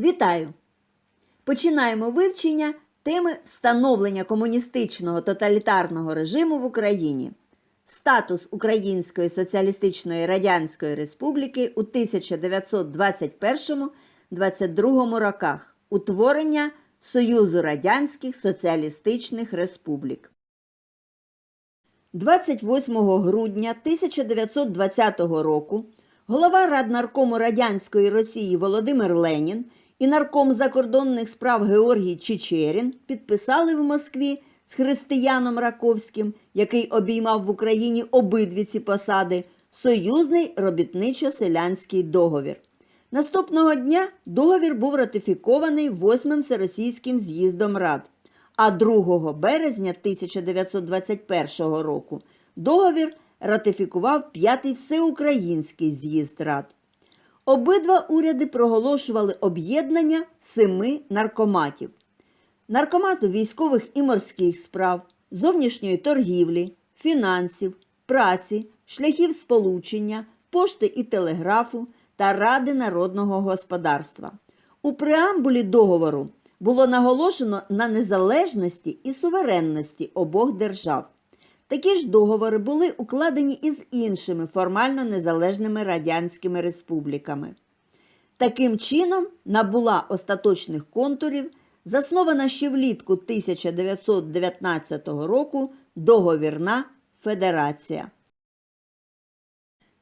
Вітаю! Починаємо вивчення теми становлення комуністичного тоталітарного режиму в Україні. Статус Української Соціалістичної Радянської Республіки у 1921-22 роках. Утворення Союзу Радянських Соціалістичних Республік. 28 грудня 1920 року голова Раднаркому Радянської Росії Володимир Ленін і нарком закордонних справ Георгій Чичерін підписали в Москві з Християном Раковським, який обіймав в Україні обидві ці посади, союзний робітничо-селянський договір. Наступного дня договір був ратифікований Восьмим Всеросійським з'їздом Рад, а 2 березня 1921 року договір ратифікував П'ятий Всеукраїнський з'їзд Рад. Обидва уряди проголошували об'єднання семи наркоматів: наркомату військових і морських справ, зовнішньої торгівлі, фінансів, праці, шляхів сполучення, пошти і телеграфу та Ради народного господарства. У преамбулі договору було наголошено на незалежності і суверенності обох держав. Такі ж договори були укладені із іншими формально незалежними радянськими республіками. Таким чином набула остаточних контурів, заснована ще влітку 1919 року договірна федерація.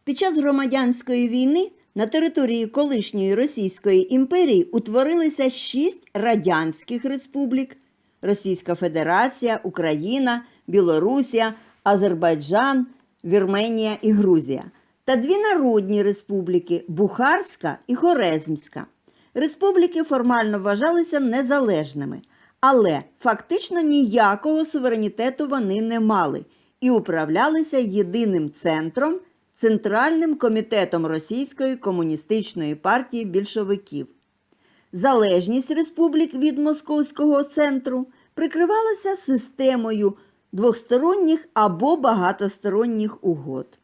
Під час громадянської війни на території колишньої Російської імперії утворилися шість радянських республік: Російська Федерація, Україна, Білорусія, Азербайджан, Вірменія і Грузія та дві народні республіки Бухарська і Хорезмська. Республіки формально вважалися незалежними, але фактично ніякого суверенітету вони не мали і управлялися єдиним центром Центральним комітетом Російської комуністичної партії більшовиків. Залежність республік від Московського центру прикривалася системою двосторонніх або багатосторонніх угод.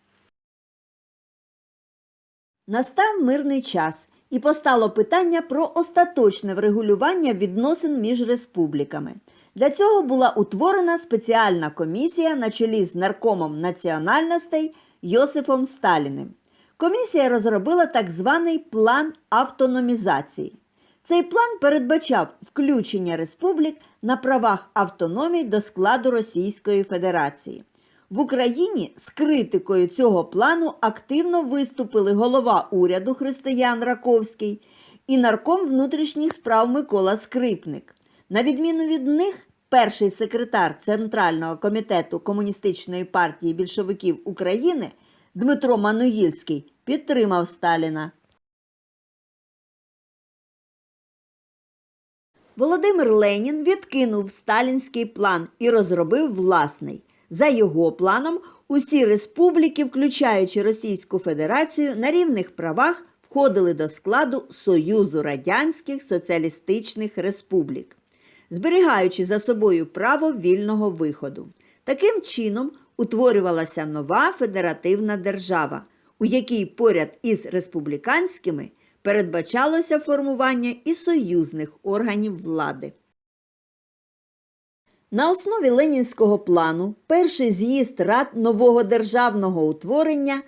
Настав мирний час і постало питання про остаточне врегулювання відносин між республіками. Для цього була утворена спеціальна комісія на чолі з наркомом національностей Йосифом Сталіним. Комісія розробила так званий план автономізації. Цей план передбачав включення республік на правах автономії до складу Російської Федерації. В Україні з критикою цього плану активно виступили голова уряду Християн Раковський і нарком внутрішніх справ Микола Скрипник. На відміну від них, перший секретар Центрального комітету Комуністичної партії більшовиків України Дмитро Мануїльський підтримав Сталіна. Володимир Ленін відкинув сталінський план і розробив власний. За його планом, усі республіки, включаючи Російську Федерацію, на рівних правах входили до складу Союзу Радянських Соціалістичних Республік, зберігаючи за собою право вільного виходу. Таким чином утворювалася нова федеративна держава, у якій поряд із республіканськими передбачалося формування і союзних органів влади. На основі Ленінського плану перший з'їзд Рад нового державного утворення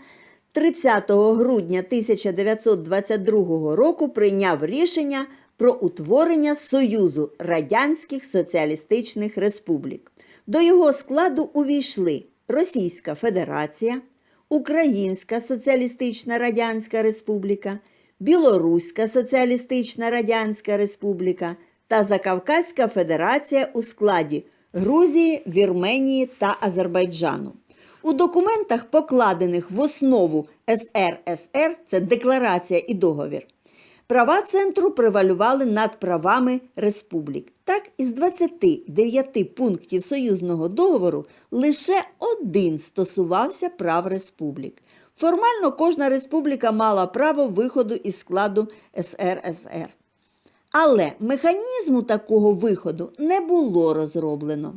30 грудня 1922 року прийняв рішення про утворення Союзу Радянських Соціалістичних Республік. До його складу увійшли Російська Федерація, Українська Соціалістична Радянська Республіка, Білоруська Соціалістична Радянська Республіка та Закавказька Федерація у складі Грузії, Вірменії та Азербайджану. У документах, покладених в основу СРСР, це декларація і договір, права центру превалювали над правами республік. Так, із 29 пунктів союзного договору лише один стосувався прав республік. Формально кожна республіка мала право виходу із складу СРСР. Але механізму такого виходу не було розроблено.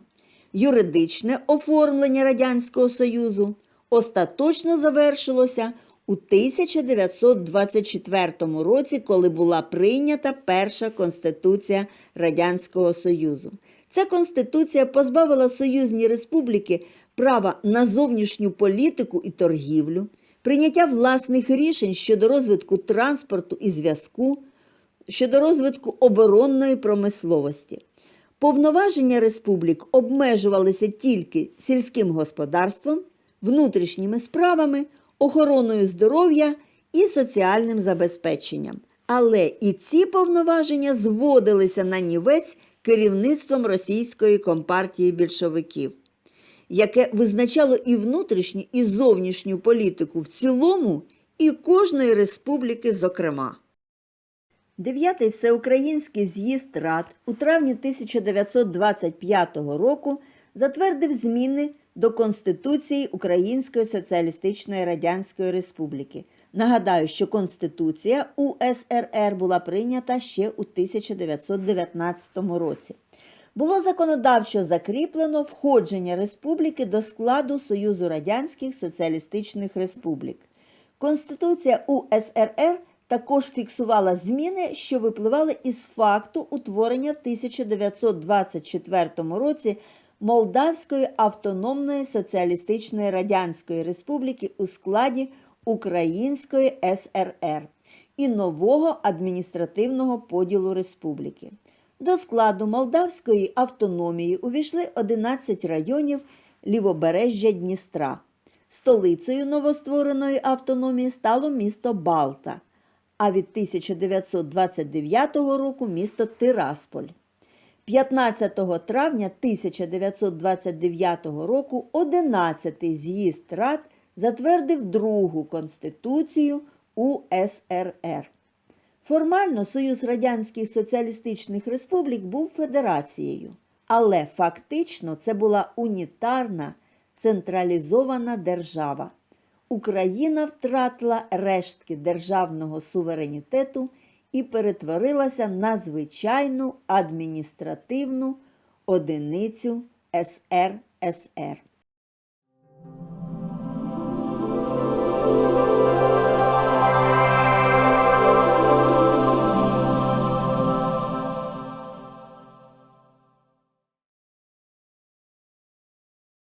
Юридичне оформлення Радянського Союзу остаточно завершилося у 1924 році, коли була прийнята перша Конституція Радянського Союзу. Ця конституція позбавила союзні республіки права на зовнішню політику і торгівлю, прийняття власних рішень щодо розвитку транспорту і зв'язку, щодо розвитку оборонної промисловості. Повноваження республік обмежувалися тільки сільським господарством, внутрішніми справами, охороною здоров'я і соціальним забезпеченням. Але і ці повноваження зводилися на нівець керівництвом російської компартії більшовиків, яке визначало і внутрішню, і зовнішню політику в цілому, і кожної республіки зокрема. Дев'ятий всеукраїнський з'їзд рад у травні 1925 року затвердив зміни до Конституції Української Соціалістичної Радянської Республіки. Нагадаю, що Конституція УСРР була прийнята ще у 1919 році. Було законодавчо закріплено входження республіки до складу Союзу Радянських Соціалістичних Республік. Конституція УСРР також фіксувала зміни, що випливали із факту утворення в 1924 році Молдавської автономної соціалістичної радянської республіки у складі Української СРР і нового адміністративного поділу республіки. До складу Молдавської автономії увійшли 11 районів лівобережжя Дністра. Столицею новоствореної автономії стало місто Балта, а від 1929 року місто Тирасполь. 15 травня 1929 року 11-й з'їзд Рад затвердив другу конституцію УСРР. Формально Союз Радянських Соціалістичних Республік був федерацією, але фактично це була унітарна централізована держава. Україна втратила рештки державного суверенітету і перетворилася на звичайну адміністративну одиницю СРСР.